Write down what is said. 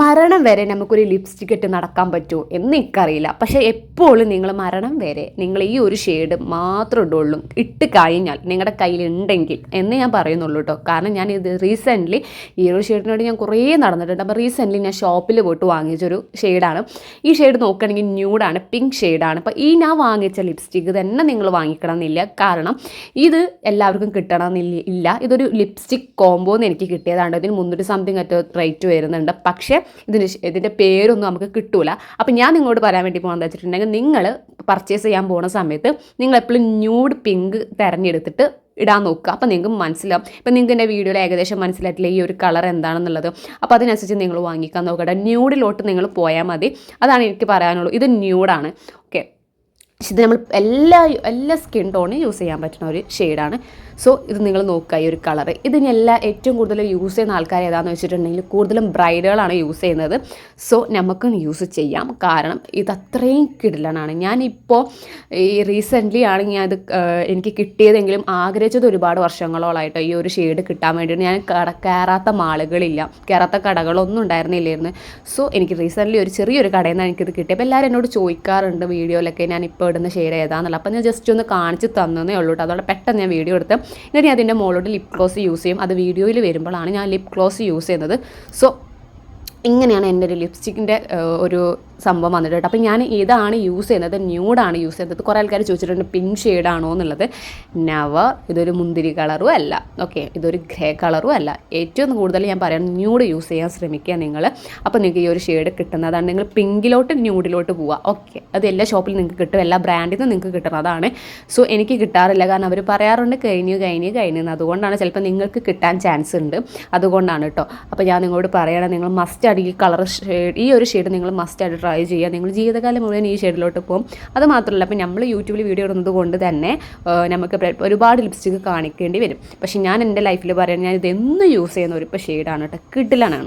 മരണം വരെ നമുക്കൊരു ലിപ്സ്റ്റിക് ഇട്ട് നടക്കാൻ പറ്റുമോ എന്ന് എനിക്കറിയില്ല. പക്ഷേ എപ്പോഴും നിങ്ങൾ മരണം വരെ നിങ്ങൾ ഈ ഒരു ഷെയ്ഡ് മാത്രം ഇടുള്ളൂ ഇട്ട് കഴിഞ്ഞാൽ നിങ്ങളുടെ കയ്യിലുണ്ടെങ്കിൽ എന്ന് ഞാൻ പറയുന്നുള്ളൂ കേട്ടോ കാരണം ഞാൻ ഇത് റീസെന്റ്ലി ഈ ഒരു ഷെയ്ഡിനോട് ഞാൻ കുറേ നടന്നിട്ടുണ്ട്. അപ്പോൾ റീസെന്റ്ലി ഞാൻ ഷോപ്പിൽ പോയിട്ട് വാങ്ങിച്ചൊരു ഷെയ്ഡാണ് ഈ ഷെയ്ഡ് നോക്കുകയാണെങ്കിൽ ന്യൂഡാണ് പിങ്ക് ഷെയ്ഡാണ് അപ്പോൾ ഈ ഞാൻ വാങ്ങിച്ച ലിപ്സ്റ്റിക്ക് തന്നെ നിങ്ങൾ വാങ്ങിക്കണം എന്നില്ല കാരണം ഇത് എല്ലാവർക്കും കിട്ടണമെന്നില്ല. ഇല്ല ഇതൊരു ലിപ്സ്റ്റിക് കോംബോ എന്ന് എനിക്ക് കിട്ടിയതാണ്? ഇതിന് മുന്നൂറ്റി സംതിങ് അറ്റോ റേറ്റ് വരുന്നുണ്ട്. പക്ഷേ ഇതിന് ഇതിന്റെ പേരൊന്നും നമുക്ക് കിട്ടൂല. അപ്പം ഞാൻ നിങ്ങളോട് പറയാൻ വേണ്ടി പോകുന്നത് വെച്ചിട്ടുണ്ടെങ്കിൽ നിങ്ങൾ പർച്ചേസ് ചെയ്യാൻ പോകുന്ന സമയത്ത് നിങ്ങൾ എപ്പോഴും ന്യൂഡ് പിങ്ക് തിരഞ്ഞെടുത്തിട്ട് ഇടാൻ നോക്കുക. അപ്പോൾ നിങ്ങൾക്ക് മനസ്സിലാവും. ഇപ്പം നിങ്ങൾക്ക് എന്റെ വീഡിയോയിൽ ഏകദേശം മനസ്സിലായിട്ടില്ല ഈ ഒരു കളർ എന്താണെന്നുള്ളത്. അപ്പോൾ അതിനനുസരിച്ച് നിങ്ങൾ വാങ്ങിക്കാൻ നോക്കട്ടെ. ന്യൂഡിലോട്ട് നിങ്ങൾ പോയാൽ മതി. അതാണ് എനിക്ക് പറയാനുള്ളൂ. ഇത് ന്യൂഡാണ് ഓക്കെ പക്ഷെ ഇത് നമ്മൾ എല്ലാ എല്ലാ സ്കിൻ ടോണും യൂസ് ചെയ്യാൻ പറ്റുന്ന ഒരു ഷെയ്ഡാണ് സോ ഇത് നിങ്ങൾ നോക്കുക ഈ ഒരു കളർ ഇതിന് എല്ലാ ഏറ്റവും കൂടുതൽ യൂസ് ചെയ്യുന്ന ആൾക്കാർ ഏതാണെന്ന് വെച്ചിട്ടുണ്ടെങ്കിൽ കൂടുതലും ബ്രൈഡുകളാണ് യൂസ് ചെയ്യുന്നത്. സോ നമുക്കും യൂസ് ചെയ്യാം. കാരണം ഇത് അത്രയും കിടലനാണ്. ഞാനിപ്പോൾ ഈ റീസെന്റ്ലി ആണ് ഞാൻ ഇത് എനിക്ക് കിട്ടിയതെങ്കിലും ആഗ്രഹിച്ചത് ഒരുപാട് വർഷങ്ങളോളായിട്ട് ഈ ഒരു ഷെയ്ഡ് കിട്ടാൻ വേണ്ടിയിട്ട്. ഞാൻ കട കയറാത്ത മാളുകളില്ല. കയറാത്ത കടകളൊന്നും ഉണ്ടായിരുന്നില്ലായിരുന്നു. സോ എനിക്ക് റീസെന്റ്ലി ഒരു ചെറിയൊരു കടയിൽ നിന്നാണ് എനിക്കിത് കിട്ടിയത്. അപ്പോൾ എല്ലാവരും എന്നോട് ചോദിക്കാറുണ്ട് വീഡിയോയിലൊക്കെ. ഞാൻ ഇപ്പോൾ ഇടുന്ന ഷെയ്ഡ് അപ്പോൾ ഞാൻ ജസ്റ്റ് ഒന്ന് കാണിച്ച് തന്നതേ ഉള്ളൂ കേട്ടോ അതുകൊണ്ട് പെട്ടെന്ന് ഞാൻ വീഡിയോ എടുത്ത് ഞാൻ അതിന്റെ മുകളിലോട്ട് ലിപ് ഗ്ലോസ് യൂസ് ചെയ്യും. അത് വീഡിയോയിൽ വരുമ്പോഴാണ് ഞാൻ ലിപ് ഗ്ലോസ് യൂസ് ചെയ്യുന്നത്. സോ ഇങ്ങനെയാണ് എന്റെ ഒരു ലിപ്സ്റ്റിക്കിന്റെ ഒരു സംഭവം വന്നിട്ട് കേട്ടോ. അപ്പോൾ ഞാൻ ഇതാണ് യൂസ് ചെയ്യുന്നത് ന്യൂഡാണ് യൂസ് ചെയ്യുന്നത്. കുറേ ആൾക്കാർ ചോദിച്ചിട്ടുണ്ട് പിങ്ക് ആണോ എന്നുള്ളത്. നവ ഇതൊരു മുന്തിരി കളറും അല്ല. ഓക്കെ ഇതൊരു ഗ്രേ കളറും അല്ല. ഏറ്റവും കൂടുതൽ ഞാൻ പറയാം ന്യൂഡ് യൂസ് ചെയ്യാൻ ശ്രമിക്കുക നിങ്ങൾ അപ്പോൾ നിങ്ങൾക്ക് ഈ ഒരു ഷെയ്ഡ് കിട്ടുന്നതാണ് നിങ്ങൾ പിങ്കിലോട്ട് ന്യൂഡിലോട്ട് പോവുക. ഓക്കെ അത് എല്ലാ ഷോപ്പിലും നിങ്ങൾക്ക് കിട്ടും. എല്ലാ ബ്രാൻഡിൽ നിന്നും നിങ്ങൾക്ക് കിട്ടുന്നതാണ് സോ എനിക്ക് കിട്ടാറില്ല. കാരണം അവർ പറയാറുണ്ട് കഴിഞ്ഞു കഴിഞ്ഞു കഴിഞ്ഞു അതുകൊണ്ടാണ് ചിലപ്പോൾ നിങ്ങൾക്ക് കിട്ടാൻ ചാൻസ് ഉണ്ട്. അതുകൊണ്ടാണ് കേട്ടോ. അപ്പോൾ ഞാൻ നിങ്ങളോട് പറയണം നിങ്ങൾ മസ്റ്റ് ആയിട്ട് ഈ കളർ ഷെയ്ഡ് ഈ ഒരു ഷെയ്ഡ് നിങ്ങൾ മസ്റ്റ് ആയിട്ട് ട്രൈ ചെയ്യുക. നിങ്ങൾ ജീവിതകാലം മുഴുവൻ ഈ ഷെയ്ഡിലോട്ട് പോകും. അത് മാത്രമല്ല അപ്പോൾ നമ്മൾ യൂട്യൂബിൽ വീഡിയോ ഇടുന്നത് കൊണ്ട് തന്നെ നമുക്ക് ഒരുപാട് ലിപ്സ്റ്റിക്ക് കാണിക്കേണ്ടി വരും. പക്ഷേ ഞാൻ എന്റെ ലൈഫിൽ പറയുന്നത് ഞാൻ ഇതെന്നും യൂസ് ചെയ്യുന്ന ഒരു ഇപ്പോൾ ഷെയ്ഡാണ് കേട്ടോ. കിഡിലാണ്